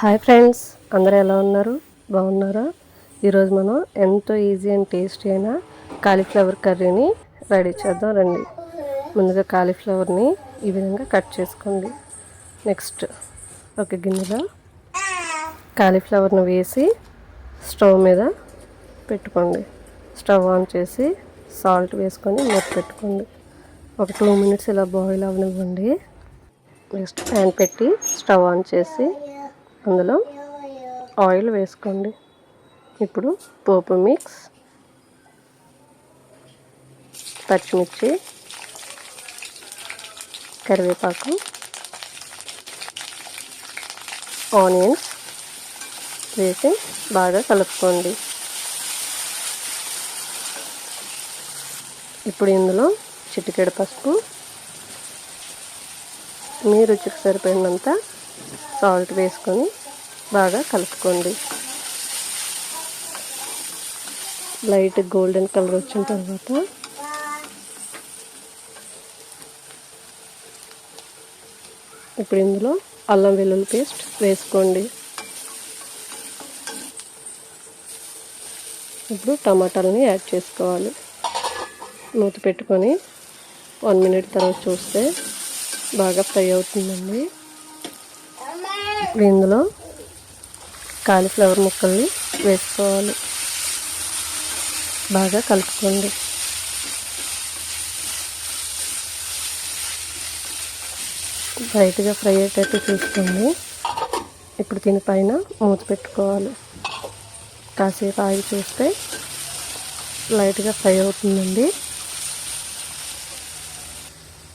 Hi friends అందరూ ఎలా ఉన్నారు? బాగున్నారా? ఈరోజు మనం ఎంతో ఈజీ అండ్ టేస్టీ అయిన కాలీఫ్లవర్ కర్రీని రెడీ చేద్దాం రండి. ముందుగా కాలీఫ్లవర్ని ఈ విధంగా కట్ చేసుకోండి. నెక్స్ట్ ఒక గిన్నెలో కాలీఫ్లవర్ని వేసి స్టవ్ మీద పెట్టుకోండి. స్టవ్ ఆన్ చేసి సాల్ట్ వేసుకొని మూత పెట్టుకోండి. ఒక టూ మినిట్స్ ఇలా బాయిల్ అవనివ్వండి నెక్స్ట్ ప్యాన్ పెట్టి స్టవ్ ఆన్ చేసి అందులో ఆయిల్ వేసుకోండి. ఇప్పుడు పోపు మిక్స్ పచ్చిమిర్చి కరివేపాకు ఆనియన్స్ వేసి బాగా కలుపుకోండి. ఇప్పుడు ఇందులో చిటికెడు పసుపు మీ రుచికి సరిపోయినంత సాల్ట్ వేసుకొని బాగా కలుపుకోండి. లైట్ గోల్డెన్ కలర్ వచ్చిన తర్వాత ఇప్పుడు ఇందులో అల్లం వెల్లుల్లి పేస్ట్ వేసుకోండి. ఇప్పుడు టమాటాలని యాడ్ చేసుకోవాలి. మూత పెట్టుకొని వన్ మినిట్ తర్వాత చూస్తే బాగా ఫ్రై అవుతుందండి. ఇప్పుడు ఇందులో కాలీఫ్లవర్ ముక్కల్ని వేసుకోవాలి. బాగా కలుపుకోండి. లైట్గా ఫ్రై అయ్యేటట్టు చూసుకోండి. ఇప్పుడు దీనిపైన మూత పెట్టుకోవాలి. కాసేపు ఆగి చూస్తే లైట్గా ఫ్రై అవుతుందండి.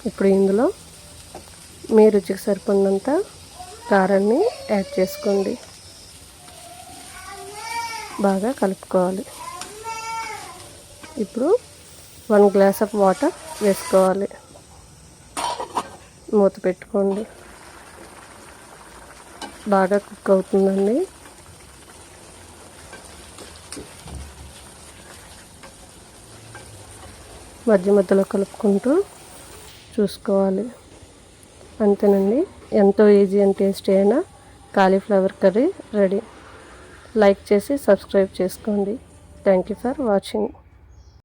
ఇప్పుడు ఇందులో మీ రుచికి సరిపడినంత కారాన్ని యాడ్ చేసుకోండి. బాగా కలుపుకోవాలి. ఇప్పుడు వన్ గ్లాస్ ఆఫ్ వాటర్ వేసుకోవాలి. మూత పెట్టుకోండి. బాగా కుక్ అవుతుందండి. మధ్య మధ్యలో కలుపుకుంటూ చూసుకోవాలి. అంతేనండి. ఎంతో ఈజీ అండ్ టేస్టీ అయిన కాలీఫ్లవర్ కర్రీ రెడీ. లైక్ చేసి సబ్స్క్రైబ్ చేసుకోండి. Thank you for watching.